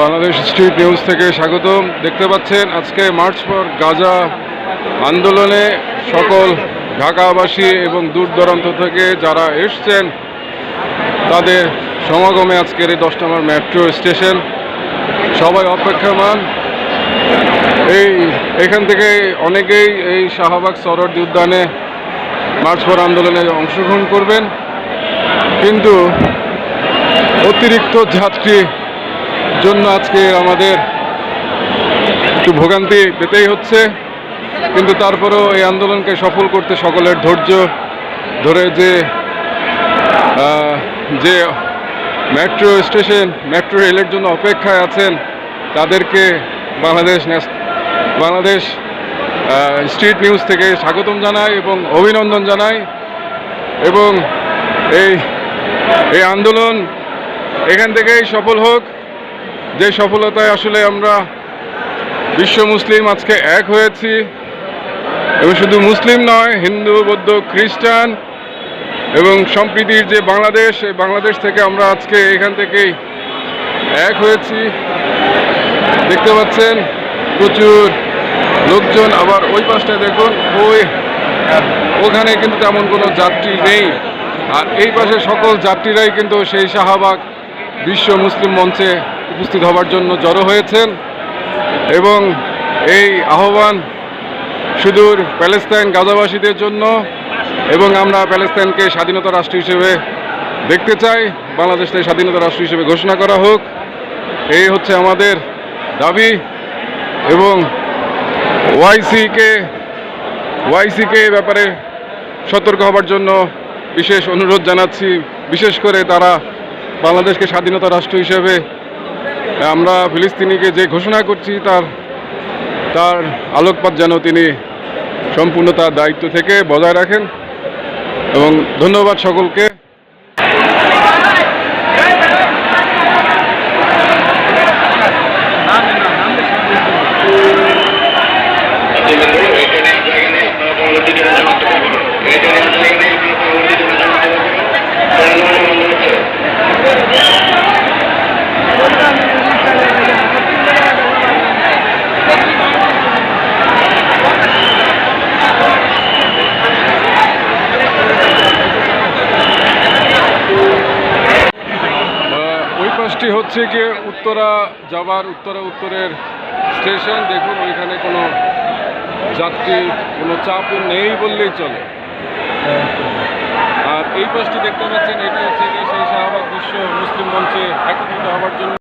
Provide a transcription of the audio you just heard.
Bangladesh street news থেকে স্বাগতম। দেখতে পাচ্ছেন, আজকে মার্চ পর গাজা আন্দোলনে সকল ঢাকাবাসী এবং দূর দূরান্ত থেকে যারা এসছেন, তাদের সমাগমে আজকের এই দশ নম্বর মেট্রো স্টেশন। সবাই অপেক্ষমান। এই, এখান থেকে অনেকেই এই শাহবাগ সরোয়ার্দী উদ্যানে মার্চ পর আন্দোলনে অংশগ্রহণ করবেন। কিন্তু অতিরিক্ত যাত্রী জন্য আজকে আমাদের একটু ভোগান্তি পেতেই হচ্ছে, কিন্তু তারপরেও এই আন্দোলনকে সফল করতে সকলের ধৈর্য ধরে যে যে মেট্রো স্টেশন মেট্রো রেলের জন্য অপেক্ষায় আছেন, তাদেরকে বাংলাদেশ বাংলাদেশ স্ট্রিট নিউজ থেকে স্বাগতম জানাই এবং অভিনন্দন জানাই এবং এই এই আন্দোলন এখান থেকেই সফল হোক। যে সফলতায় আসলে আমরা বিশ্ব মুসলিম আজকে এক হয়েছি, এবং শুধু মুসলিম নয়, হিন্দু, বৌদ্ধ, খ্রিস্টান এবং সম্প্রীতির যে বাংলাদেশ, এই বাংলাদেশ থেকে আমরা আজকে এখান থেকেই এক হয়েছি। দেখতে পাচ্ছেন, প্রচুর লোকজন আবার ওই পাশটায় দেখুন, ওই, ওখানে কিন্তু তেমন কোনো যাত্রী নেই। আর এই পাশে সকল যাত্রীরাই কিন্তু সেই শাহবাগ বিশ্ব মুসলিম মঞ্চে উপস্থিত হবার জন্য জড়ো হয়েছেন এবং এই আহ্বান সুদূর প্যালেস্তাইন গাজাবাসীদের জন্য এবং আমরা প্যালেস্তাইনকে স্বাধীনতা রাষ্ট্র হিসেবে দেখতে চাই, বাংলাদেশকে স্বাধীনতা রাষ্ট্র হিসেবে ঘোষণা করা হোক। এই হচ্ছে আমাদের দাবি এবং ওয়াইসিকে ওয়াইসিকে ব্যাপারে সতর্ক হবার জন্য বিশেষ অনুরোধ জানাচ্ছি। বিশেষ করে তারা বাংলাদেশকে স্বাধীনতা রাষ্ট্র হিসেবে আমরা ফিলিস্তিনিকে যে ঘোষণা করছি তার তার আলোকপাত যেন তিনি সম্পূর্ণ তার দায়িত্ব থেকে বজায় রাখেন এবং ধন্যবাদ সকলকে আহ, ওই পাশটি হচ্ছে কি উত্তরা যাবার উত্তরা উত্তরের স্টেশন। দেখুন, ওইখানে কোনো যাত্রী কোনো চাপ নেই বললেই চলে। আর এই পাশটি দেখতে পাচ্ছেন, এটা হচ্ছে কি সেই শাহবাগ বিশ্ব মুসলিম মঞ্চে একত্রিত হবার